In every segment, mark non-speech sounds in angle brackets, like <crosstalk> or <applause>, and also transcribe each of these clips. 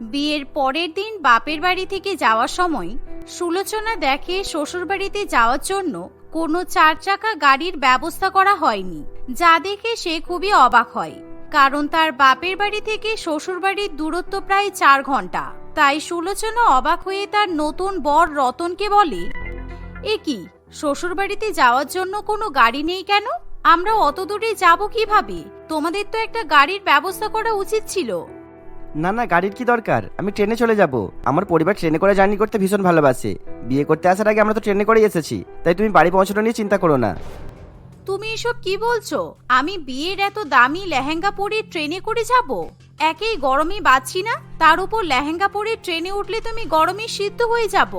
বিয়ের পরের দিন বাপের বাড়ি থেকে যাওয়ার সময় সুলোচনা দেখে শ্বশুরবাড়িতে যাওয়ার জন্য কোনো চার চাকা গাড়ির ব্যবস্থা করা হয়নি, যা দেখে সে খুবই অবাক হয়। কারণ তার বাপের বাড়ি থেকে শ্বশুরবাড়ির দূরত্ব প্রায় চার ঘণ্টা। তাই সুলোচনা অবাক হয়ে তার নতুন বর রতনকে বলে, এ কি, শ্বশুরবাড়িতে যাওয়ার জন্য কোনো গাড়ি নেই কেন? আমরা অত দূরে যাব কীভাবে? তোমাদের তো একটা গাড়ির ব্যবস্থা করা উচিত ছিল। না না, গাড়ির কি দরকার? আমি ট্রেনে চলে যাব। আমার পরিবার ট্রেনে করে জার্নি করতে ভীষণ ভালোবাসে। বিয়ে করতে আসার আগে আমরা তো ট্রেনে করেই এসেছি, তাই তুমি বাড়ি পৌঁছানো নিয়ে চিন্তা করো না। তুমি এসব কি বলছো? আমি বিয়ের এত দামি লেহেঙ্গা পরে ট্রেনে করে যাব? একেই গরমে বাঁচছি না? তার উপর লেহেঙ্গা পরে ট্রেনে উঠলে তুমি গরমে সিদ্ধ হয়ে যাব।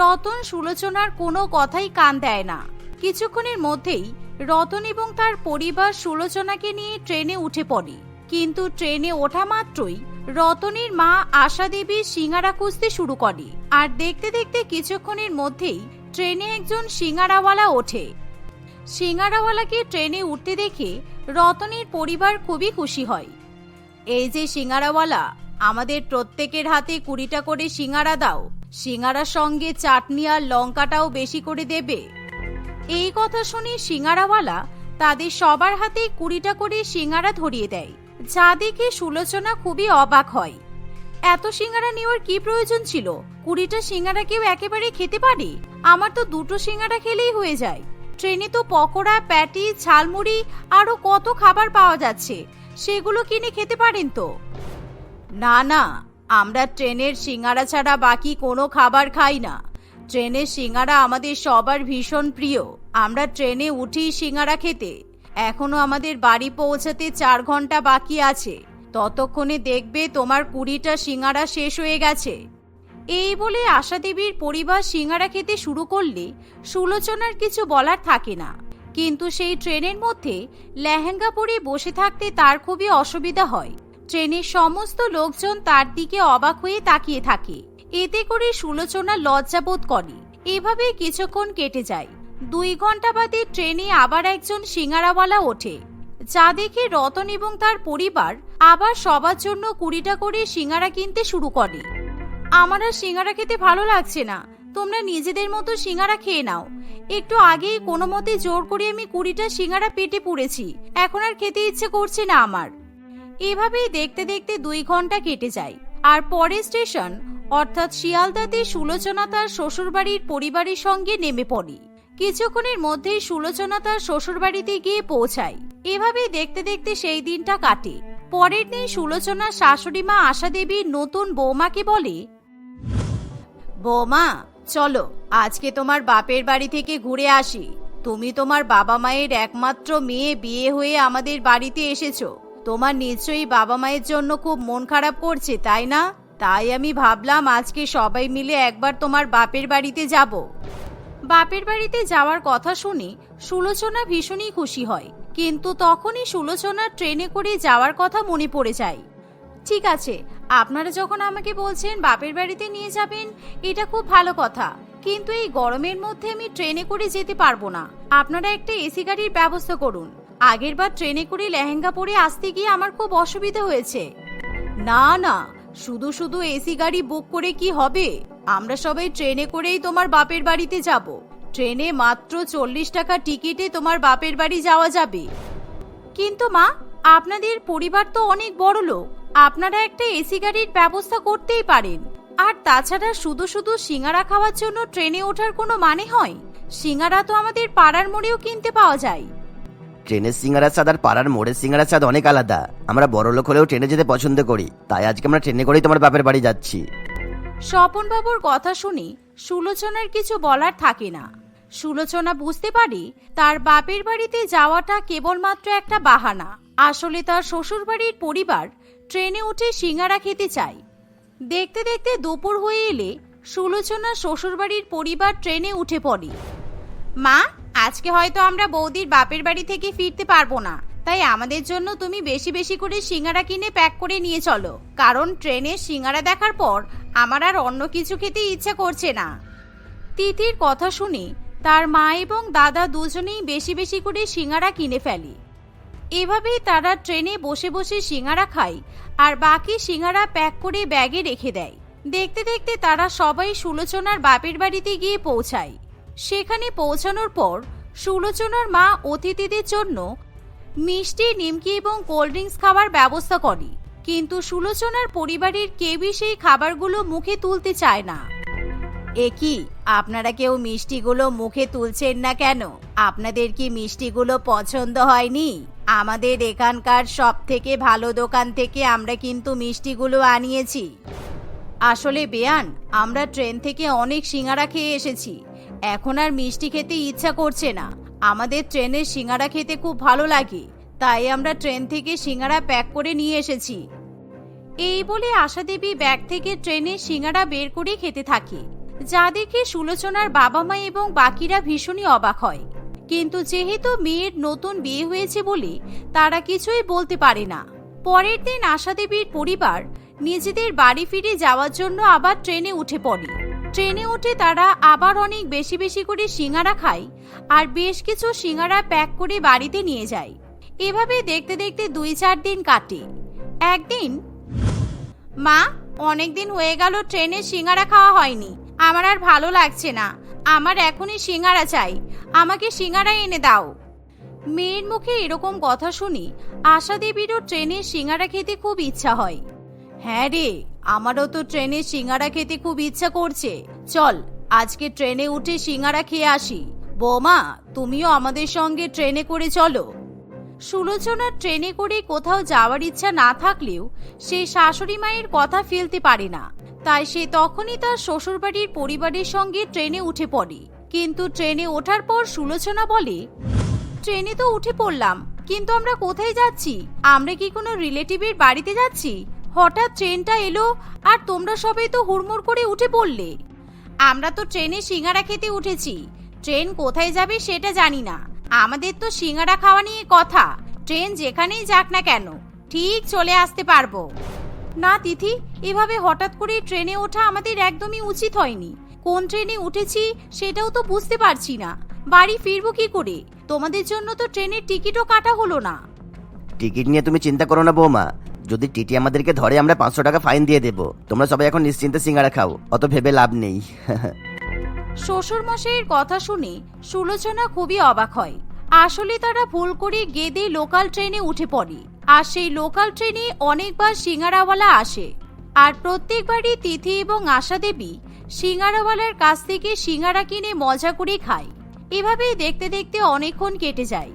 রতন সুলোচনার কোনো কথাই কান দেয় না। কিছুক্ষণের মধ্যেই রতন এবং তার পরিবার সুলোচনাকে নিয়ে ট্রেনে উঠে পড়ে। কিন্তু ট্রেনে ওঠা মাত্রই রতনের মা আশা দেবী সিঙ্গারা খুঁজতে শুরু করে। আর দেখতে দেখতে কিছুক্ষণের মধ্যেই ট্রেনে একজন সিঙ্গারাওয়ালা ওঠে। সিঙ্গারাওয়ালাকে ট্রেনে উঠতে দেখে রতনের পরিবার খুবই খুশি হয়। এই যে সিঙ্গারাওয়ালা, আমাদের প্রত্যেকের হাতে কুড়িটা করে সিঙ্গারা দাও। সিঙ্গারার সঙ্গে চাটনি আর লঙ্কাটাও বেশি করে দেবে। এই কথা শুনে সিঙ্গারাওয়ালা তাদের সবার হাতে কুড়িটা করে সিঙ্গারা ধরিয়ে দেয়। যা দেখে সুলোচনা খুবই অবাক হয়। এত সিঙ্গারা নেওয়ার কি প্রয়োজন ছিল? কুড়িটা সিঙ্গারা কেউ একেবারে খেতে পারে? আমার তো দুটো সিঙ্গারা খেলেই হয়ে যায়। ট্রেনে তো পকোড়া, প্যাটি, ঝালমুড়ি আরও কত খাবার পাওয়া যাচ্ছে। সেগুলো কিনে খেতে পারেন তো? না না, আমরা ট্রেনের সিঙ্গারা ছাড়া বাকি কোনো খাবার খাই না। ট্রেনের সিঙ্গারা আমাদের সবার ভীষণ প্রিয়। আমরা ট্রেনে উঠি সিঙ্গারা খেতে। এখনও আমাদের বাড়ি পৌঁছাতে চার ঘণ্টা বাকি আছে। ততক্ষণে দেখবে তোমার কুড়িটা সিঙ্গারা শেষ হয়ে গেছে। এই বলে আশা দেবীর পরিবার সিঙ্গারা খেতে শুরু করলে সুলোচনার কিছু বলার থাকে না। কিন্তু সেই ট্রেনের মধ্যে লেহেঙ্গা পরে বসে থাকতে তার খুবই অসুবিধা হয়। ট্রেনের সমস্ত লোকজন তার দিকে অবাক হয়ে তাকিয়ে থাকে। এতে করে সুলোচনা লজ্জাবোধ করে। এভাবে কিছুক্ষণ কেটে যায়। দুই ঘণ্টা বাদে ট্রেনে আবার একজন সিঙ্গারাওয়ালা ওঠে। যা দেখে রতন এবং তার পরিবার আবার সবার জন্য কুড়িটা করে সিঙ্গারা কিনতে শুরু করে। আমার আর সিঙ্গারা খেতে ভালো লাগছে না। তোমরা নিজেদের মতো সিঙ্গারা খেয়ে নাও। একটু আগেই কোনো মতে জোর করে আমি কুড়িটা সিঙ্গারা পেটে পুড়েছি। এখন আর খেতে ইচ্ছে করছে না আমার। এভাবেই দেখতে দেখতে দুই ঘণ্টা কেটে যায়। আর পরের স্টেশন, অর্থাৎ শিয়ালদাতে সুলোচনা তার শ্বশুরবাড়ির পরিবারের সঙ্গে নেমে পড়ে। কিছুক্ষণের মধ্যেই সুলোচনা তার শ্বশুরবাড়িতে গিয়ে পৌঁছায়। এভাবেই দেখতে দেখতে সেই দিনটা কাটে। পরের দিন সুলোচনা শাশুড়ি মা আশা দেবীর নতুন বৌমাকে বলে, বৌমা, চলো, আজকে তোমার বাপের বাড়ি থেকে ঘুরে আসি। তুমি তোমার বাবা মায়ের একমাত্র মেয়ে বিয়ে হয়ে আমাদের বাড়িতে এসেছ। তোমার নিশ্চয়ই বাবা মায়ের জন্য খুব মন খারাপ করছে, তাই না? তাই আমি ভাবলাম আজকে সবাই মিলে একবার তোমার বাপের বাড়িতে যাব। বাপের বাড়িতে যাওয়ার কথা শুনে সুলোচনা ভীষণই খুশি হয়। কিন্তু তখনই সুলোচনা ট্রেনে করে যাওয়ার কথা মনে পড়ে যায়। ঠিক আছে, আপনারা যখন আমাকে বলছেন বাপের বাড়িতে নিয়ে যাবেন, এটা খুব ভালো কথা। কিন্তু এই গরমের মধ্যে আমি ট্রেনে করে যেতে পারব না। আপনারা একটা এসি গাড়ির ব্যবস্থা করুন। আগেরবার ট্রেনে করে লেহেঙ্গা পরে আসতে গিয়ে আমার খুব অসুবিধা হয়েছে। না না শুধু শুধু এসি গাড়ি বুক করে কি হবে? আমরা সবাই ট্রেনে করেই তোমার বাপের বাড়িতে যাব। ট্রেনে মাত্র চল্লিশ টাকা টিকিটে তোমার বাপের বাড়ি যাওয়া যাবে। কিন্তু মা, আপনাদের পরিবার তো অনেক বড় লোক। আপনারা একটা এসি গাড়ির ব্যবস্থা করতেই পারেন। আর তাছাড়া শুধু শুধু সিঙ্গারা খাওয়ার জন্য ট্রেনে ওঠার কোনো মানে হয়? সিঙ্গারা তো আমাদের পাড়ার মোড়েও কিনতে পাওয়া যায়। ট্রেনের সিঙ্গারা স্বাদ আর পাড়ার মোড়ের সিঙ্গারার স্বাদ অনেক আলাদা। আমরা বড় লোক হলেও ট্রেনে যেতে পছন্দ করি। তাই আজকে আমরা ট্রেনে করেই তোমার বাপের বাড়ি যাচ্ছি। স্বপনবাবুর কথা শুনে সুলোচনার কিছু বলার থাকে না। সুলোচনা বুঝতে পারি তার বাপের বাড়িতে যাওয়াটা কেবলমাত্র একটা বাহানা। আসলে তার শ্বশুরবাড়ির পরিবার ট্রেনে উঠে সিঙ্গারা খেতে চায়। দেখতে দেখতে দুপুর হয়ে এলে সুলোচনা শ্বশুরবাড়ির পরিবার ট্রেনে উঠে পড়ে। মা আজকে হয়তো আমরা বৌদির বাপের বাড়ি থেকে ফিরতে পারব না। তাই আমাদের জন্য তুমি বেশি বেশি করে সিঙ্গারা কিনে প্যাক করে নিয়ে চলো। কারণ ট্রেনে সিঙ্গারা দেখার পর আমার আর অন্য কিছু খেতে ইচ্ছা করছে না। তিতির কথা শুনে তার মা এবং দাদা দুজনেই বেশি বেশি করে সিঙ্গারা কিনে ফেলে। এভাবেই তারা ট্রেনে বসে বসে সিঙ্গারা খায় আর বাকি সিঙ্গারা প্যাক করে ব্যাগে রেখে দেয়। দেখতে দেখতে তারা সবাই সুলোচনার বাপের বাড়িতে গিয়ে পৌঁছায়। সেখানে পৌঁছানোর পর সুলোচনার মা অতিথিদের জন্য মিষ্টি, নিমকি এবং কোল্ড ড্রিঙ্কস খাওয়ার ব্যবস্থা করে। কিন্তু সুলোচনার পরিবারের কেউই সেই খাবারগুলো মুখে তুলতে চায় না। এ কি, আপনারা কেউ মিষ্টিগুলো মুখে তুলছেন না কেন? আপনাদের কি মিষ্টিগুলো পছন্দ হয়নি? আমাদের এখানকার সব থেকে ভালো দোকান থেকে আমরা কিন্তু মিষ্টিগুলো আনিয়েছি। আসলে বেয়ান, আমরা ট্রেন থেকে অনেক সিঙ্গারা খেয়ে এসেছি। এখন আর মিষ্টি খেতে ইচ্ছা করছে না। আমাদের ট্রেনের সিঙ্গারা খেতে খুব ভালো লাগে, তাই আমরা ট্রেন থেকে সিঙ্গারা প্যাক করে নিয়ে এসেছি। এই বলে আশা দেবী ব্যাগ থেকে ট্রেনের সিঙ্গারা বের করে খেতে থাকে। যা দেখে সুলোচনার বাবা মা এবং বাকিরা ভীষণই অবাক হয়। কিন্তু যেহেতু মেয়ের নতুন বিয়ে হয়েছে বলে তারা কিছুই বলতে পারে না। পরের দিন আশা দেবীর পরিবার নিজেদের বাড়ি ফিরে যাওয়ার জন্য আবার ট্রেনে উঠে পড়ে। ট্রেনে উঠে তারা আবার অনেক বেশি বেশি করে সিঙ্গারা খায় আর বেশ কিছু সিঙ্গারা প্যাক করে বাড়িতে নিয়ে যায়। এভাবে দেখতে দেখতে দুই চার দিন কাটে। একদিন, মা অনেক দিন হয়ে গেল ট্রেনে সিঙ্গারা খাওয়া হয়নি। আমার আর ভালো লাগছে না। আমার এখনই সিঙ্গারা চাই। আমাকে সিঙ্গারা এনে দাও। মেয়ের মুখে এরকম কথা শুনি আশা দেবীরও ট্রেনে সিঙ্গারা খেতে খুব ইচ্ছা হয়। হ্যাঁ রে, আমারও তো ট্রেনে সিঙ্গারা খেতে খুব ইচ্ছা করছে। চল, আজকে ট্রেনে উঠে সিঙ্গারা খেয়ে আসি। বৌমা, তুমিও আমাদের সঙ্গে ট্রেনে করে চলো। সুলোচনার ট্রেনে করে কোথাও যাওয়ার ইচ্ছা না থাকলেও সে শাশুড়ি মায়ের কথা ফেলতে পারে না। তাই সে তখনই তার শ্বশুরবাড়ির পরিবারের সঙ্গে ট্রেনে উঠে পড়ে। কিন্তু ট্রেনে ওঠার পর সুলোচনা বলে, ট্রেনে তো উঠে পড়লাম, কিন্তু আমরা কোথায় যাচ্ছি? আমরা কি কোনো রিলেটিভের বাড়িতে যাচ্ছি? হঠাৎ ট্রেনটা এলো আর তোমরা সবাই তো হুড়মুড় করে উঠে পড়লে। আমরা তো ট্রেনে সিঙ্গারা খেতে উঠেছি। ট্রেন কোথায় যাবে সেটা জানি না। আমাদের তো সিঙ্গারা খাওয়া নিয়ে কথা। ট্রেন যেখানেই যাক না কেন, ঠিক চলে আসতে পারব। না, তিথি, এভাবে হঠাৎ করে ট্রেনে ওঠা আমাদের একদমই উচিত হয়নি। কোন ট্রেনে উঠেছি সেটাও তো বুঝতে পারছি না। বাড়ি ফিরবো কি করে? তোমাদের জন্য তো ট্রেনের টিকিটও কাটা হলো না। টিকিট নিয়ে তুমি চিন্তা করো না, বৌমা। যদি টিটি আমাদেরকে ধরে, আমরা পাঁচশো টাকা ফাইন দিয়ে দেবো। তোমরা সবাই এখন নিশ্চিন্তে সিঙ্গারা খাও, অত ভেবে লাভ নেই। <laughs> শ্বশুর মশাইয়ের কথা শুনে সুলোচনা খুবই অবাক হয়। আসলে তারা ভুল করে গেদে লোকাল ট্রেনে উঠে পড়ে, আর সেই লোকাল ট্রেনে অনেকবার সিঙ্গারাওয়ালা আসে। আর প্রত্যেকবারই তিথি এবং আশা দেবী সিঙ্গারাওয়ালার কাছ থেকে সিঙ্গারা কিনে মজা করে খায়। এভাবেই দেখতে দেখতে অনেকক্ষণ কেটে যায়।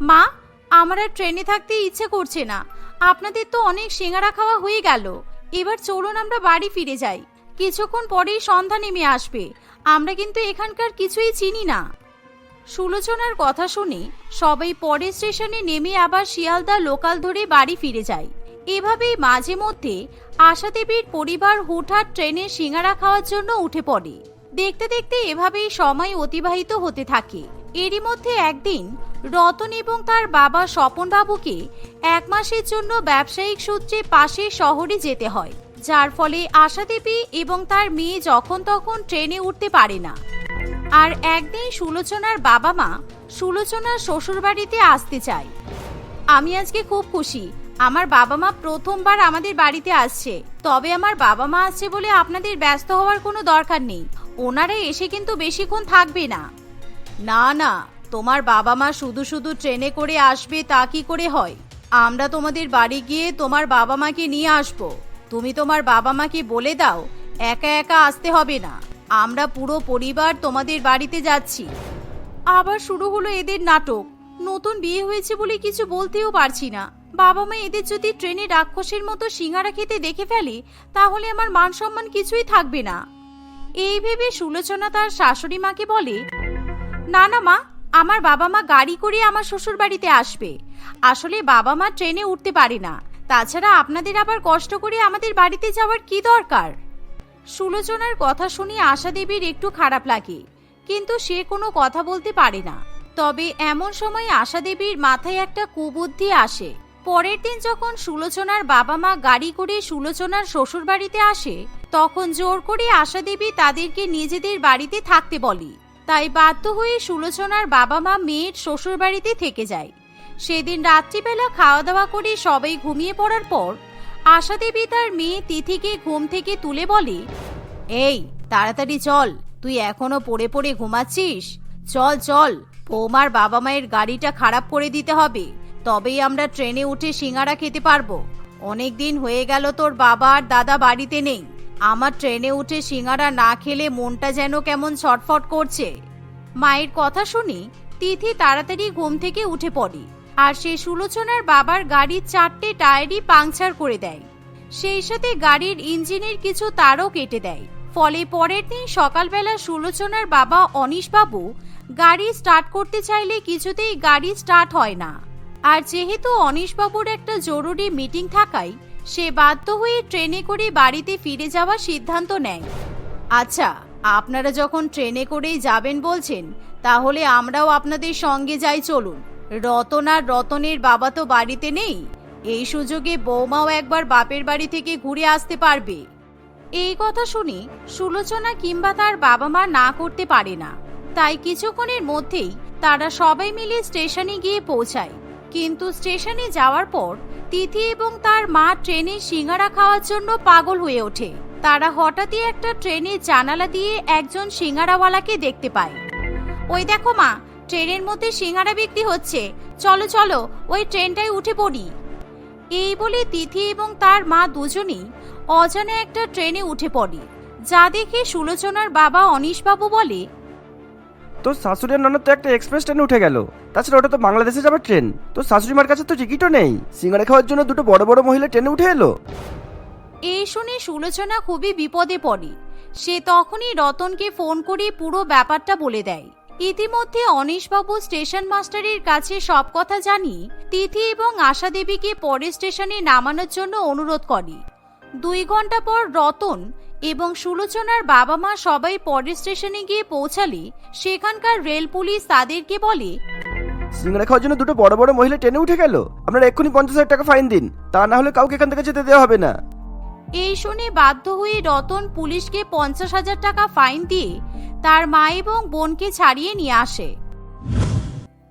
মা, আমার আর ট্রেনে থাকতে ইচ্ছে করছে না। আপনাদের তো অনেক সিঙ্গারা খাওয়া হয়ে গেল। এবার চলুন আমরা বাড়ি ফিরে যাই। কিছুক্ষণ পরেই সন্ধ্যা নেমে আসবে। আমরা কিন্তু এখানকার কিছুই চিনি না। সুলোচনার কথা শুনে সবাই পরের স্টেশনে নেমে আবার শিয়ালদা লোকাল ধরে বাড়ি ফিরে যায়। এভাবেই মাঝে মধ্যে আশা দেবীর পরিবার হুটহাট ট্রেনে সিঙ্গারা খাওয়ার জন্য উঠে পড়ে। দেখতে দেখতে এভাবেই সময় অতিবাহিত হতে থাকে। এরই মধ্যে একদিন রতন এবং তার বাবা স্বপন বাবুকে এক মাসের জন্য ব্যবসায়িক সূত্রে পাশের শহরে যেতে হয়, যার ফলে আশা দেবী এবং তার মেয়ে যখন তখন ট্রেনে উঠতে পারে না। আর একদিন সুলোচনার বাবা মা সুলোচনার শ্বশুরবাড়িতে আসতে চায়। আমি আজকে খুব খুশি, আমার বাবা মা প্রথমবার আমাদের বাড়িতে আসছে, তবে আমার বাবা মা আসছে বলে আপনাদের ব্যস্ত হওয়ার কোনো দরকার নেই, ওনারা এসে কিন্তু বেশিক্ষণ থাকবে না। না না, তোমার বাবা মা শুধু শুধু ট্রেনে করে আসবে তা কি করে হয়? আমরা তোমাদের বাড়ি গিয়ে তোমার বাবা মাকে নিয়ে আসব। তুমি তোমার বাবা মাকে বলে দাও, একা একা আসতে হবে না। আমরা পুরো পরিবার তোমাদের বাড়িতে যাচ্ছি। আবার শুরু হলো এদের নাটক। নতুন বিয়ে হয়েছে বলে কিছু বলতেও পারছি না। বাবা মা এদের যদি ট্রেনে রাক্ষসের মতো সিঙ্গারা খেতে দেখে ফেলে, তাহলে আমার মান সম্মান কিছুই থাকবে না। এই ভেবে সুলোচনা তার শাশুড়ি মাকে বলে না না, মা, আমার বাবা মা গাড়ি করে আমার শ্বশুর বাড়িতে আসবে। আসলে বাবা মা ট্রেনে উঠতে পারে না। তাছাড়া আপনাদের আবার কষ্ট করে আমাদের বাড়িতে যাওয়ার কি দরকার? সুলোচনার কথা শুনে আশা দেবীর একটু খারাপ লাগে, কিন্তু সে কোনো কথা বলতে পারে না। তবে এমন সময় আশা দেবীর মাথায় একটা কুবুদ্ধি আসে। পরের দিন যখন সুলোচনার বাবা মা গাড়ি করে সুলোচনার শ্বশুর বাড়িতে আসে, তখন জোর করে আশা দেবী তাদেরকে নিজেদের বাড়িতে থাকতে বলে। তাই বাধ্য হয়ে সুলোচনার বাবা মা মেয়ের শ্বশুর বাড়িতে থেকে যায়। সেদিন রাত্রিবেলা খাওয়া দাওয়া করে সবাই ঘুমিয়ে পড়ার পর আশা দেবী তার মেয়ে তিথিকে ঘুম থেকে তুলে বলে, এই, তাড়াতাড়ি চল, তুই এখনও পড়ে পড়ে ঘুমাচ্ছিস? চল চল, বৌমার বাবা মায়ের গাড়িটা খারাপ করে দিতে হবে, তবেই আমরা ট্রেনে উঠে সিঙ্গারা খেতে পারব। অনেক দিন হয়ে গেল তোর বাবা আর দাদা বাড়িতে নেই। আমার ট্রেনে উঠে সিঙ্গারা না খেলে মনটা যেন কেমন ছটফট করছে। মায়ের কথা শুনে তিথি তাড়াতাড়ি ঘুম থেকে উঠে পড়ে আর সে সুলোচনার বাবার গাড়ির চারটে টায়ারই পাংচার করে দেয়। সেই সাথে গাড়ির ইঞ্জিনের কিছু তারও কেটে দেয়। ফলে পরের দিন সকালবেলা সুলোচনার বাবা অনিশবাবু গাড়ি স্টার্ট করতে চাইলে কিছুতেই গাড়ি স্টার্ট হয় না। আর যেহেতু অনিশবাবুর একটা জরুরি মিটিং থাকায় সে বাধ্য হয়ে ট্রেনে করে বাড়িতে ফিরে যাওয়ার সিদ্ধান্ত নেয়। আচ্ছা আপনারা যখন ট্রেনে করেই যাবেন বলছেন, তাহলে আমরাও আপনাদের সঙ্গে যাই, চলুন। রতন আর রতনের বাবা তো বাড়িতে নেই। এই সুযোগে বৌমাও একবার বাপের বাড়ি থেকে ঘুরে আসতে পারবে। এই কথা শুনে সুলোচনা কিংবা তার বাবা মা না করতে পারে না। তাই কিছুক্ষণের মধ্যেই তারা সবাই মিলে স্টেশনে গিয়ে পৌঁছায়। কিন্তু স্টেশনে যাওয়ার পর তিথি এবং তার মা ট্রেনে সিঙ্গারা খাওয়ার জন্য পাগল হয়ে ওঠে। তারা হঠাৎই একটা ট্রেনের জানালা দিয়ে একজন সিঙ্গারাওয়ালাকে দেখতে পায়। ওই দেখো মা, ট্রেনের মধ্যে সিঙ্গারা বিক্রি হচ্ছে। চলো চলো, ওই ট্রেনটায় উঠে পড়ি। এই বলে তিথি এবং তার মা দুজনেই অজানা একটা ট্রেনে উঠে পড়ে। যা দেখে সুলোচনার বাবা অনিশবাবু বলে তোর শাশুড়ি আর ননদ তো একটা এক্সপ্রেস ট্রেনে উঠে গেল। তাছাড়া ওটা তো বাংলাদেশে যাবার ট্রেন তো শাশুড়ি মার কাছে তো টিকিটও নেই। সিঙ্গারা খাওয়ার জন্য দুটো বড় বড় মহিলা ট্রেনে উঠে এলো। এই শুনে সুলোচনা খুবই বিপদে পড়ে। সে তখনই রতনকে ফোন করে পুরো ব্যাপারটা বলে দেয়। ইতিমধ্যে অনিশবাবু স্টেশন মাস্টারের কাছে সব কথা জানিয়ে তিথি এবং আশা দেবীকে পরের স্টেশনে নামানোর জন্য অনুরোধ করে। দুই ঘণ্টা পর রতন এবং সুলোচনার বাবা মা সবাই পরের স্টেশনে গিয়ে পৌঁছালে সেখানকার রেল পুলিশ তাদেরকে বলে সিঙ্গারা খাওয়ার জন্য দুটো বড় বড় মহিলা ট্রেনে উঠে গেল। আপনারা এক্ষুনি পঞ্চাশ হাজার টাকা ফাইন দিন। তা না হলে কাউকে এখান থেকে যেতে দেওয়া হবে না। এই শুনে বাধ্য হয়ে রতন পুলিশকে পঞ্চাশ হাজার টাকা ফাইন দিয়ে তার মা এবং বোনকে ছাড়িয়ে নিয়ে আসে।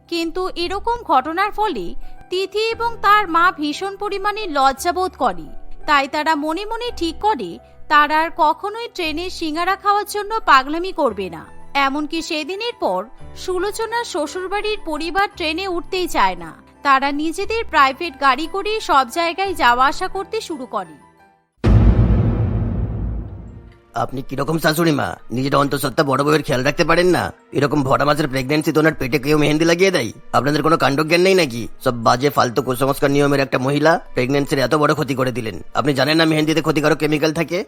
কিন্তু এরকম ঘটনার ফলে তিথি এবং তার মা ভীষণ পরিমাণে লজ্জাবোধ করে। তাই তারা মনে মনে ঠিক করে তারা আর কখনোই ট্রেনে সিঙ্গারা খাওয়ার জন্য পাগলামি করবে না। এমনকি সেদিনের পর সুলোচনা শ্বশুরবাড়ির পরিবার ট্রেনে উঠতেই চায় না। তারা নিজেদের প্রাইভেট গাড়ি করে সব জায়গায় যাওয়া আসা করতে শুরু করে। আপনি কীরকম শাশুড়ি মা? নিজের অন্তঃসত্ত্বা বড় বউয়ের খেয়াল রাখতে পারেন না? এরকম ভরা মাসের প্রেগনেন্সি তো ওনার পেটে কেউ মেহেন্দি লাগিয়ে দেয়? আপনাদের কোনো কাণ্ডজ্ঞান নেই নাকি? সব বাজে ফালতু কুসংস্কার নিয়মের একটা মহিলা প্রেগনেন্সির এত বড় ক্ষতি করে দিলেন। আপনি জানেন না মেহেন্দিতে ক্ষতিকারক কেমিক্যাল থাকে?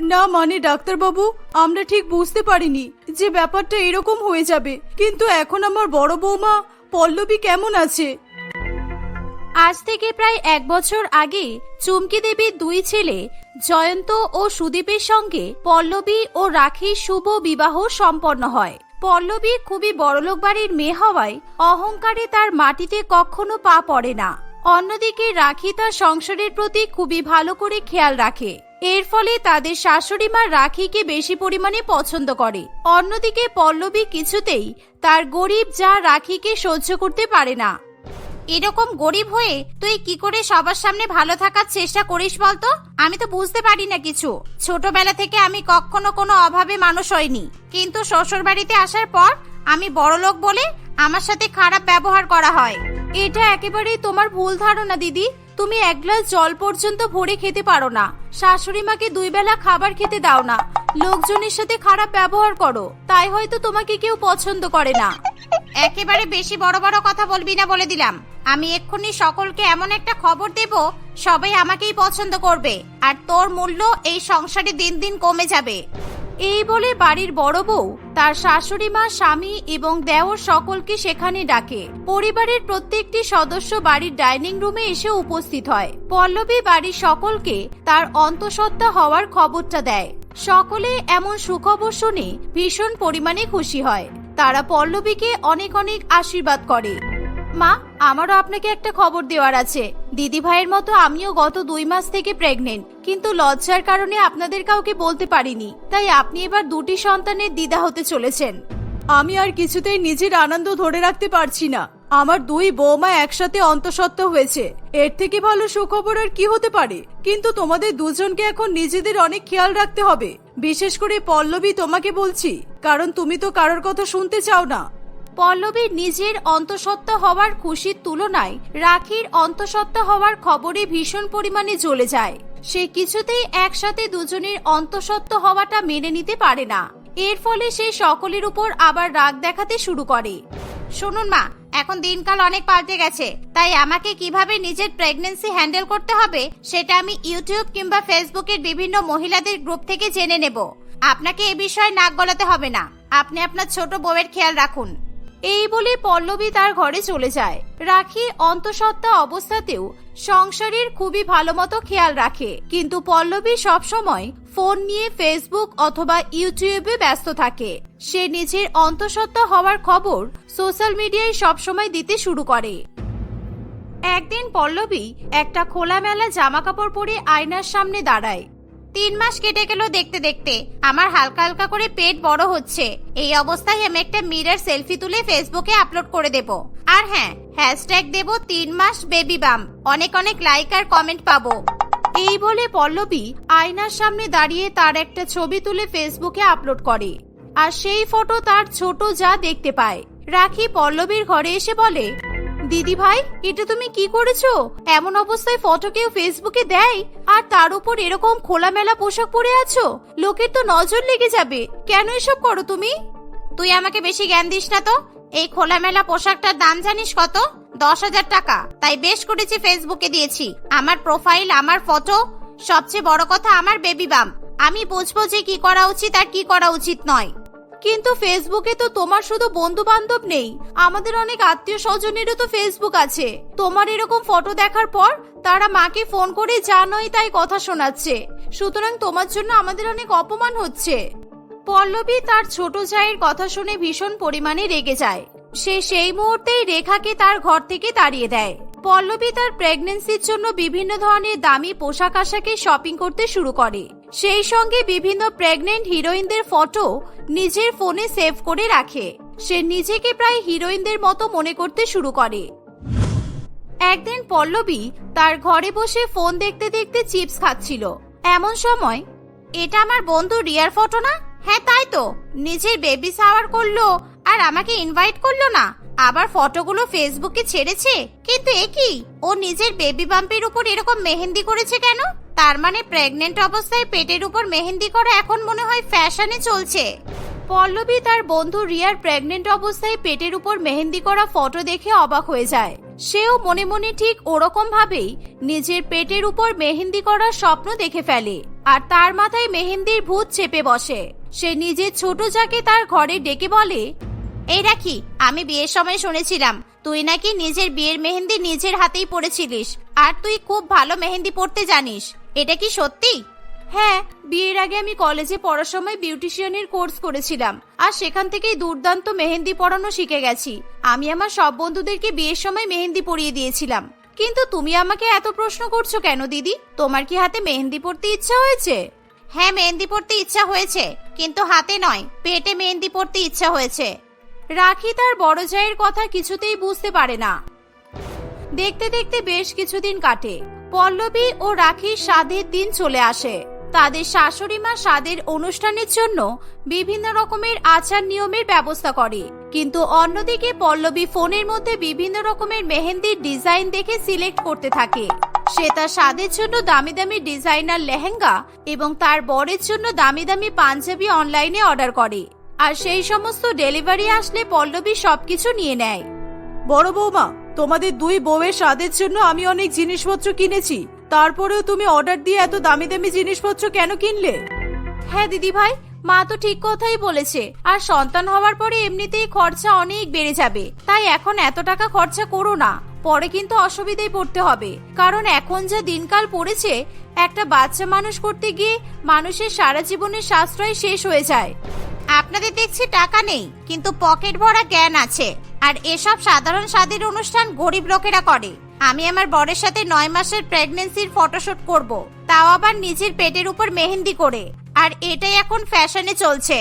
না মানে ডাক্তারবাবু আমরা ঠিক বুঝতে পারিনি যে ব্যাপারটা এরকম হয়ে যাবে। কিন্তু এখন আমার বড় বৌমা পল্লবী কেমন আছে? আজ থেকে প্রায় এক বছর আগে চুমকি দেবীর দুই ছেলে জয়ন্ত ও সুদীপের সঙ্গে পল্লবী ও রাখির শুভ বিবাহ সম্পন্ন হয়। পল্লবী খুবই বড়লোক বাড়ির মেয়ে হওয়ায় অহংকারে তার মাটিতে কখনো পা পড়ে না। অন্যদিকে রাখি তার সংসারের প্রতি খুবই ভালো করে খেয়াল রাখে। এর ফলে তাদের শাশুড়ি মা রাখিকে বেশি পরিমাণে পছন্দ করে। অন্যদিকে পল্লবী কিছুতেই তার গরিব যা রাখিকে সহ্য করতে পারে না। এরকম গরিব হয়ে তুই কি করে সবার সামনে ভালো থাকার চেষ্টা করিস বলতো? আমি তো বুঝতে পারি না কিছু। ছোটবেলা থেকে আমি কখনো কোনো অভাবে মানুষ হইনি। কিন্তু শ্বশুর বাড়িতে আসার পর আমি বড় লোক বলে আমার সাথে খারাপ ব্যবহার করা হয়। এটা একেবারেই তোমার ভুল ধারণা, দিদি। তুমি এক গ্লাস জল পর্যন্ত ভরে খেতে পারো না। শাশুড়ি মাকে দুই বেলা খাবার খেতে দাও না। লোকজনের সাথে খারাপ ব্যবহার করো। তাই হয়তো তোমাকে কেউ পছন্দ করে না। একেবারে বেশি বড় বড় কথা বলবি না বলে দিলাম। আমি এক্ষুনি সকলকে এমন একটা খবর দেব, সবাই আমাকেই পছন্দ করবে। আর তোর মূল্য এই সংসারে দিন দিন কমে যাবে। এই বলে বাড়ির বড় বউ, তার শাশুড়ি মা, স্বামী এবং দেওর সকলকে সেখানে ডাকে। পরিবারের প্রত্যেকটি সদস্য বাড়ির ডাইনিং রুমে এসে উপস্থিত হয়। পল্লবী বাড়ির সকলকে তার অন্তঃসত্ত্বা হওয়ার খবরটা দেয়। সকলে এমন সুখবর শুনে ভীষণ পরিমাণে খুশি হয়। তারা পল্লবীকে অনেক অনেক আশীর্বাদ করে। মা, আমারও আপনাকে একটা খবর দেওয়ার আছে। দিদি ভাইয়ের মতো আমিও গত দুই মাস থেকে প্রেগনেন্ট কিন্তু লজ্জার কারণে আপনাদের কাউকে বলতে পারিনি। তাই আপনি এবার দুটি সন্তানের দিদা হতে চলেছেন। আমি আর কিছুতেই নিজের আনন্দ ধরে রাখতে পারছি না। আমার দুই বৌমা একসাথে অন্তঃসত্ত্বা হয়েছে। এর থেকে ভালো সুখবর আর কি হতে পারে? কিন্তু তোমাদের দুজনকে এখন নিজেদের অনেক খেয়াল রাখতে হবে। বিশেষ করে পল্লবী তোমাকে বলছি, কারণ তুমি তো কারোর কথা শুনতে চাও না। পল্লবীর নিজের অন্তঃসত্ত্বা হওয়ার খুশির তুলনায় রাখির অন্তঃসত্ত্বা হওয়ার খবরে ভীষণ পরিমাণে জ্বলে যায়। সে কিছুতেই একসাথে দুজনের অন্তঃসত্ত্ব হওয়াটা মেনে নিতে পারে না। এর ফলে সে সকলের উপর আবার রাগ দেখাতে শুরু করে। শুনুন মা, এখন দিনকাল অনেক পাল্টে গেছে। তাই আমাকে কীভাবে নিজের প্রেগনেন্সি হ্যান্ডেল করতে হবে, সেটা আমি ইউটিউব কিংবা ফেসবুকের বিভিন্ন মহিলাদের গ্রুপ থেকে জেনে নেব। আপনাকে এ বিষয়ে নাক গলাতে হবে না। আপনি আপনার ছোট বউয়ের খেয়াল রাখুন। এই বলে পল্লবী তার ঘরে চলে যায়। রাখি অন্তঃসত্ত্বা অবস্থাতেও সংসারের খুবই ভালো মতো খেয়াল রাখে। কিন্তু পল্লবী সবসময় ফোন নিয়ে ফেসবুক অথবা ইউটিউবে ব্যস্ত থাকে। সে নিজের অন্তঃসত্ত্বা হওয়ার খবর সোশ্যাল মিডিয়ায় সবসময় দিতে শুরু করে। একদিন পল্লবী একটা খোলামেলা জামা কাপড় পরে আয়নার সামনে দাঁড়ায়। তিন মাস কেটে গেল দেখতে দেখতে। আমার হালকা হালকা করে পেট বড় হচ্ছে। এই অবস্থায় আমি একটা মিরর সেলফি তুলে ফেসবুকে আপলোড করে দেব। আর হ্যাঁ হ্যাশট্যাগ দেব তিন মাস বেবি বাম। অনেক অনেক লাইক আর কমেন্ট পাবো। এই বলে পল্লবী আয়নার সামনে দাঁড়িয়ে তার একটা ছবি তুলে ফেসবুকে আপলোড করে। আর সেই ফটো তার ছোট যা দেখতে পায়। রাখি পল্লবীর ঘরে এসে বলে দিদি ভাই এটা তুমি কি করেছ? এমন অবস্থায় ফটো কেউ ফেসবুকে দেয়? আর তার উপর এরকম খোলামেলা পোশাক পরে আছো? লোকের তো নজর লেগে যাবে। কেন এসব করো তুমি? তুই আমাকে বেশি জ্ঞান দিস না তো। এই খোলামেলা পোশাকটার দাম জানিস কত? দশ হাজার টাকা। তাই বেশ করেছি ফেসবুকে দিয়েছি। আমার প্রোফাইল আমার ফটো সবচেয়ে বড় কথা আমার বেবি বাম আমি বুঝব যে কি করা উচিত আর কি করা উচিত নয়। কিন্তু ফেসবুকে তো তোমার শুধু বন্ধু বান্ধব নেই। আমাদের অনেক আত্মীয় স্বজনেরও তো ফেসবুক আছে। তোমার এরকম ফটো দেখার পর তারা মাকে ফোন করে যা নয় তাই কথা শোনাচ্ছে। সুতরাং তোমার জন্য আমাদের অনেক অপমান হচ্ছে। পল্লবী তার ছোট চায়ের কথা শুনে ভীষণ পরিমাণে রেগে যায়। সে সেই মুহূর্তেই রেখাকে তার ঘর থেকে তাড়িয়ে দেয়। পল্লবী তার প্রেগনেন্সির জন্য বিভিন্ন ধরনের দামি পোশাক আশাকে শপিং করতে শুরু করে। সেই সঙ্গে বিভিন্ন প্রেগনেন্ট হিরোইনদের ফটো নিজের ফোনে সেভ করে রাখে। সে নিজেকে প্রায় হিরোইনদের মতো মনে করতে শুরু করে। একদিন পল্লবী তার ঘরে বসে ফোন দেখতে দেখতে চিপস খাচ্ছিল। এমন সময়, এটা আমার বন্ধু রিয়ার ফটো না? হ্যাঁ তাই তো। নিজের বেবি শাওয়ার করল আর আমাকে ইনভাইট করল না। আবার ফটোগুলো ফেসবুকে ছেড়েছে? কিন্তু এ কি? ও নিজের বেবি বাম্পের উপর এরকম মেহেন্দি করেছে কেন? তার মানে প্রেগনেন্ট অবস্থায় পেটের উপর মেহেন্দি করা এখন মনে হয় ফ্যাশনে চলছে। পল্লবী তার বন্ধু রিয়ার প্রেগনেন্ট অবস্থায় পেটের উপর মেহেন্দি করা ফটো দেখে অবাক হয়ে যায়। সেও মনে মনে ঠিক ওরকম ভাবেই নিজের পেটের উপর মেহেন্দি করার স্বপ্ন দেখে ফেলে আর তার মাথায় মেহেন্দির ভূত চেপে বসে। সে নিজের ছোট যাকে তার ঘরে ডেকে বলে এই রাখি আমি বিয়ের সময় শুনেছিলাম তুই নাকি নিজের বিয়ের মেহেন্দি নিজের হাতেই পড়েছিলিস আর তুই খুব ভালো মেহেন্দি পড়তে জানিস এটা কি সত্যি? হ্যাঁ বিয়ের আগে আমি কলেজে পড়ার সময় বিউটিশিয়ানের কোর্স করেছিলাম আর সেখান থেকেই দুর্দান্ত মেহেন্দি পড়ানো শিখে গেছি আমি আমার সব বন্ধুদেরকে বিয়ের সময় মেহেন্দি পরিয়ে দিয়েছিলাম। কিন্তু তুমি আমাকে এত প্রশ্ন করছ কেন দিদি? তোমার কি হাতে মেহেন্দি পড়তে ইচ্ছা হয়েছে? হ্যাঁ মেহেন্দি পড়তে ইচ্ছা হয়েছে কিন্তু হাতে নয় পেটে মেহেন্দি পড়তে ইচ্ছা হয়েছে। রাখি তার বড় জায়ের কথা কিছুতেই বুঝতে পারে না। দেখতে দেখতে বেশ কিছুদিন কাটে। পল্লবী ও রাখির স্বাদের দিন চলে আসে। তাদের শাশুড়ি মা স্বাদের অনুষ্ঠানের জন্য বিভিন্ন রকমের আচার নিয়মের ব্যবস্থা করে। কিন্তু অন্যদিকে পল্লবী ফোনের মধ্যে বিভিন্ন রকমের মেহেন্দির ডিজাইন দেখে সিলেক্ট করতে থাকে। সে তার স্বাদের জন্য দামি দামি ডিজাইনার লেহেঙ্গা এবং তার বরের জন্য দামি দামি পাঞ্জাবি অনলাইনে অর্ডার করে। আর সেই সমস্ত ডেলিভারি আসলে পল্লবী সবকিছু নিয়ে নেয়। বড় বৌমা তোমাদের দুই বউয়ের স্বাদের জন্য আমি অনেক জিনিসপত্র কিনেছি। তারপরেও তুমি অর্ডার দিয়ে এত দামি দামি জিনিসপত্র কেন কিনলে? হ্যাঁ দিদি ভাই মা তো ঠিক কথাই বলেছে। আর সন্তান হওয়ার পরে এমনিতেই খরচা অনেক বেড়ে যাবে। তাই এখন এত টাকা খরচা করো না। পরে কিন্তু অসুবিধায় পড়তে হবে। কারণ এখন যা দিনকাল পড়েছে একটা বাচ্চা মানুষ করতে গিয়ে মানুষের সারা জীবনের সাশ্রয় শেষ হয়ে যায়। আপনাদের দেখছি টাকা নেই, কিন্তু পকেট ভরা জ্ঞান আছে। আর এসব সাধারণ স্বাদের অনুষ্ঠান গরিব লোকেরা করে। আমি আমার বরের সাথে নয় মাসের প্রেগনেন্সির ফটোশুট করব, তাও আবার নিজের পেটের উপর মেহেন্দি করে। আর এটাই এখন ফ্যাশনে চলছে।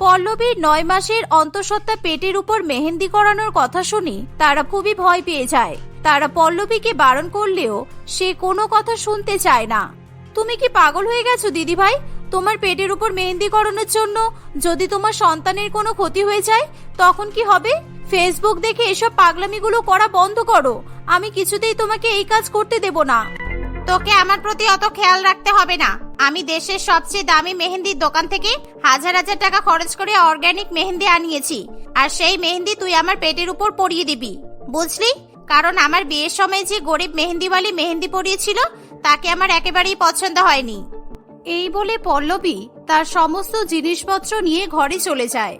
পল্লবীর নয় মাসের অন্তঃসত্ত্বা পেটের উপর মেহেন্দি করানোর কথা শুনি তারা খুবই ভয় পেয়ে যায়। তারা পল্লবীকে বারণ করলেও সে কোনো কথা শুনতে চায় না। তুমি কি পাগল হয়ে গেছো, দিদিভাই? তোমার পেটের উপর মেহেন্দি করানোর জন্য যদি তোমার সন্তানের কোনো ক্ষতি হয়ে যায়, তখন কি হবে? ফেসবুক দেখে এসব পাগলামিগুলো করা বন্ধ করো। আমি কিছুতেই তোমাকে এই কাজ করতে দেব না। তোকে আমার প্রতি অত খেয়াল রাখতে হবে না। আমি দেশের সবচেয়ে দামি মেহেন্দির দোকান থেকে হাজার হাজার টাকা খরচ করে অর্গানিক মেহেন্দি আনিয়েছি। আর সেই মেহেন্দি তুই আমার পেটের উপর পরিয়ে দিবি। বুঝলি? কারণ আমার বিয়ের সময় যে গরিব মেহেন্দিওয়ালি মেহেন্দি পরিয়েছিল, তাকে আমার একেবারেই পছন্দ হয়নি। এই বলে পল্লবী তার সমস্ত জিনিসপত্র নিয়ে ঘরে চলে যায়।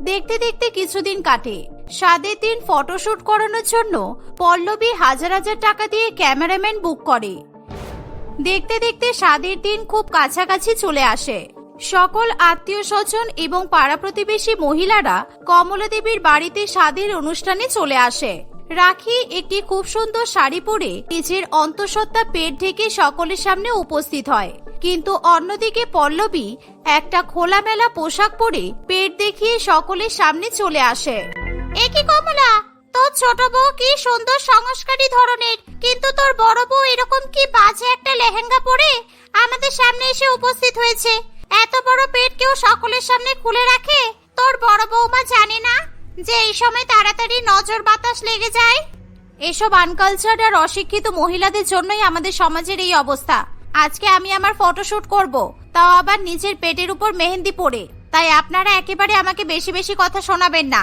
দেখতে দেখতে কিছুদিন কাটে। সাদের দিন ফটোশুট করানোর জন্য পল্লবী হাজার হাজার টাকা দিয়ে ক্যামেরাম্যান বুক করে। দেখতে দেখতে সাদের দিন খুব কাছাকাছি চলে আসে। সকল আত্মীয় স্বজন এবং পাড়া প্রতিবেশী মহিলারা কমলা দেবীর বাড়িতে স্বাদের অনুষ্ঠানে চলে আসে। রাখি একটি খুব সুন্দর শাড়ি পরে নিজের অন্তঃসত্ত্বা পেট ঢেকে সকলের সামনে উপস্থিত হয়। কিন্তু অন্যদিকে পল্লবী একটা খোলামেলা পোশাক পরে পেট দেখিয়ে সকলের সামনে চলে আসে। এ কি কমলা? তোর ছোট বউ কি সুন্দর সংস্কারী ধরনের? কিন্তু তোর বড় বউ এরকম কি বাজে একটা লেহেঙ্গা পরে আমাদের সামনে এসে উপস্থিত হয়েছে? এত বড় পেট কেউ সকলের সামনে খুলে রাখে? তোর বড় বৌমা জানে না যে এই সময় তাড়াতাড়ি নজর বাতাস লেগে যায়? এসব আনকালচার আর অশিক্ষিত মহিলাদের জন্যই আমাদের সমাজের এই অবস্থা। আজকে আমি আমার ফটোশুট করব, তাও আবার নিজের পেটের উপর মেহেন্দি পরে। তাই আপনারা একেবারে আমাকে বেশি বেশি কথা শোনাবেন না।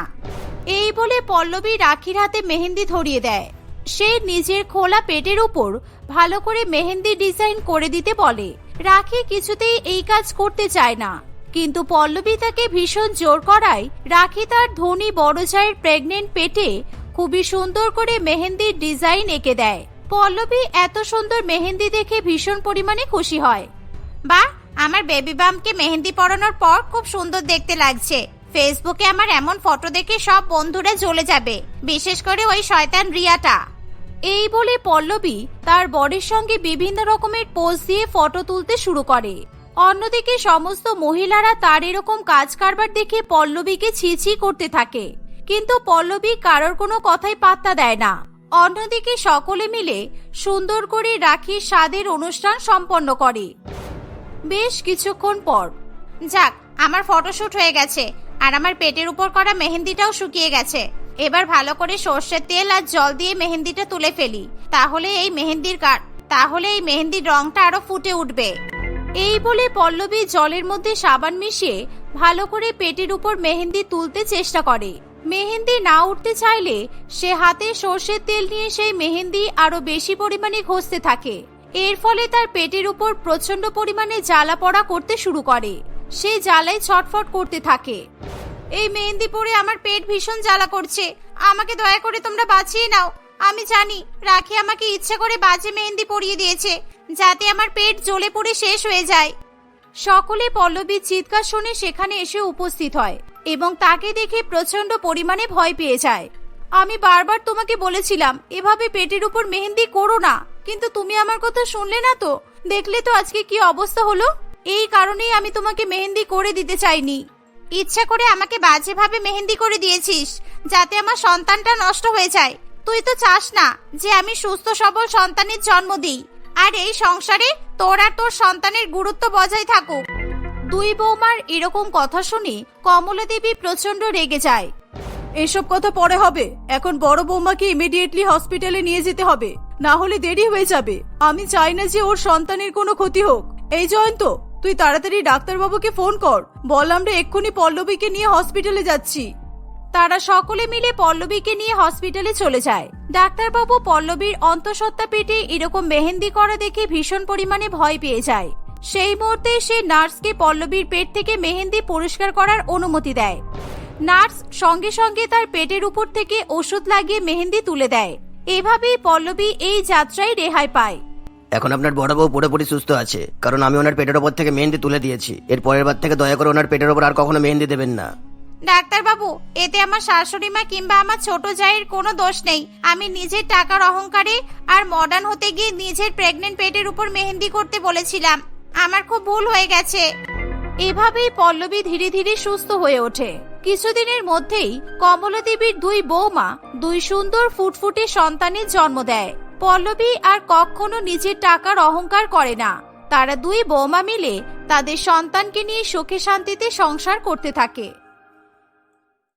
এই বলে পল্লবী রাখির হাতে মেহেন্দি ধরিয়ে দেয়। সে নিজের খোলা পেটের উপর ভালো করে মেহেন্দি ডিজাইন করে দিতে বলে। রাখি কিছুতেই এই কাজ করতে চায় না। কিন্তু পল্লবী তাকে ভীষণ জোর করায় রাখি তার ধনী বড় চায়ের প্রেগনেন্ট পেটে খুবই সুন্দর করে মেহেন্দির ডিজাইন এঁকে দেয়। পল্লবী এত সুন্দর মেহেন্দি দেখে ভীষণ পরিমাণে খুশি হয়। বা, আমার বেবি বামকে মেহেন্দি পরানোর পর খুব সুন্দর দেখতে লাগছে। ফেসবুকে আমার এমন ফটো দেখে সব বন্ধুরা জ্বলে যাবে, বিশেষ করে ওই শয়তান রিয়াটা। এই বলে পল্লবী তার বরের সঙ্গে বিভিন্ন রকমের পোজ দিয়ে ফটো তুলতে শুরু করে। অন্যদিকে সমস্ত মহিলারা তার এরকম কাজ কারবার দেখে পল্লবীকে ছিছি করতে থাকে। কিন্তু পল্লবী কারোর কোনো কথাই পাত্তা দেয় না। অন্যদিকে সকলে মিলে সুন্দর করে রাখির স্বাদের অনুষ্ঠান সম্পন্ন করে। বেশ কিছুক্ষণ পর, যাক, আমার ফটোশুট হয়ে গেছে আর আমার পেটের উপর করা মেহেন্দিটাও শুকিয়ে গেছে। এবার ভালো করে সর্ষের তেল আর জল দিয়ে মেহেন্দিটা তুলে ফেলি। তাহলে এই মেহেন্দির কার তাহলে এই মেহেন্দির রংটা আরও ফুটে উঠবে। এই বলে পল্লবী জলের মধ্যে সাবান মিশিয়ে ভালো করে পেটের উপর মেহেন্দি তুলতে চেষ্টা করে। মেহেন্দি না উঠতে চাইলে সে হাতে সর্ষের তেল নিয়ে সেই মেহেন্দি আরও বেশি পরিমাণে ঘষতে থাকে। এর ফলে তার পেটের উপর প্রচণ্ড পরিমাণে জ্বালা পড়া করতে শুরু করে। সে জ্বালায় ছটফট করতে থাকে। এই মেহেন্দি পরে আমার পেট ভীষণ জ্বালা করছে। আমাকে দয়া করে তোমরা বাঁচিয়ে নাও। আমি জানি রাখি আমাকে ইচ্ছে করে বাজে মেহেন্দি পরিয়ে দিয়েছে, যাতে আমার পেট জ্বলে পড়ে শেষ হয়ে যায়। সকলে পল্লবীর চিৎকার শুনে সেখানে এসে উপস্থিত হয়। এবং তাকে দেখে প্রচণ্ড পরিমাণে ভয় পেয়ে যায়। আমি বারবার তোমাকে বলেছিলাম, এভাবে পেটের উপর মেহেন্দি করো না। কিন্তু তুমি আমার কথা শুনলে না তো? দেখলে তো আজকে কি অবস্থা হলো? এই কারণেই আমি তোমাকে মেহেন্দি করে দিতে চাইনি। ইচ্ছা করে আমাকে বাজেভাবে মেহেন্দি করে দিয়েছিস, যাতে আমার সন্তানটা নষ্ট হয়ে যায়। তুই তো চাস না যে আমি সুস্থ সবল সন্তানের জন্ম দিই। আর এই সংসারে তোর আর তোর সন্তানের গুরুত্ব বজায় থাকুক। দুই বৌমার এরকম কথা শুনে কমলা দেবী প্রচণ্ড রেগে যায়। এসব কথা পরে হবে। এখন বড় বৌমাকে ইমিডিয়েটলি হসপিটালে নিয়ে যেতে হবে। না হলে দেরি হয়ে যাবে। আমি চাই না যে ওর সন্তানের কোনো ক্ষতি হোক। এই জয়ন্ত তুই তাড়াতাড়ি ডাক্তারবাবুকে ফোন কর। বল আমরা এক্ষুনি পল্লবীকে নিয়ে হসপিটালে যাচ্ছি। তারা সকলে মিলে পল্লবীকে নিয়ে হসপিটালে চলে যায়। ডাক্তারবাবু পল্লবীর অন্তঃসত্ত্বা পেটে এরকম মেহেন্দি করা দেখে ভীষণ পরিমাণে ভয় পেয়ে যায়। সেই মুহূর্তে সে নার্সকে পল্লবীর পেট থেকে মেহেন্দি পরিষ্কার করার অনুমতি দেয়। নার্স সঙ্গে সঙ্গে তার পেটের উপর থেকে ওষুধ লাগিয়ে মেহেন্দি তুলে দেয়। এভাবেই পল্লবী এই যাত্রায় রেহাই পায়। এখন আপনার বড় বউ পুরোপুরি সুস্থ আছে কারণ আমি ওনার পেটের ওপর থেকে মেহেন্দি তুলে দিয়েছি। এর পরের বার থেকে দয়া করে ওনার পেটের ওপর আর কখনো মেহেন্দি দেবেন না। ডাক্তারবাবু এতে আমার শাশুড়ি মা কিংবা আমার ছোট জায়ের কোনো দোষ নেই। আমি নিজের টাকার অহংকারে আর মডার্ন হতে গিয়ে নিজের প্রেগনেন্ট পেটের উপর মেহেন্দি করতে বলেছিলাম। আমার খুব ভুল হয়ে গেছে। এভাবেই পল্লবী ধীরে ধীরে সুস্থ হয়ে ওঠে। কিছুদিনের মধ্যেই কমলাদেবীর দুই বৌমা দুই সুন্দর ফুটফুটে সন্তানের জন্ম দেয়। পল্লবী আর কখনো নিজের টাকার অহংকার করে না। তারা দুই বৌমা মিলে তাদের সন্তানকে নিয়ে সুখে শান্তিতে সংসার করতে থাকে।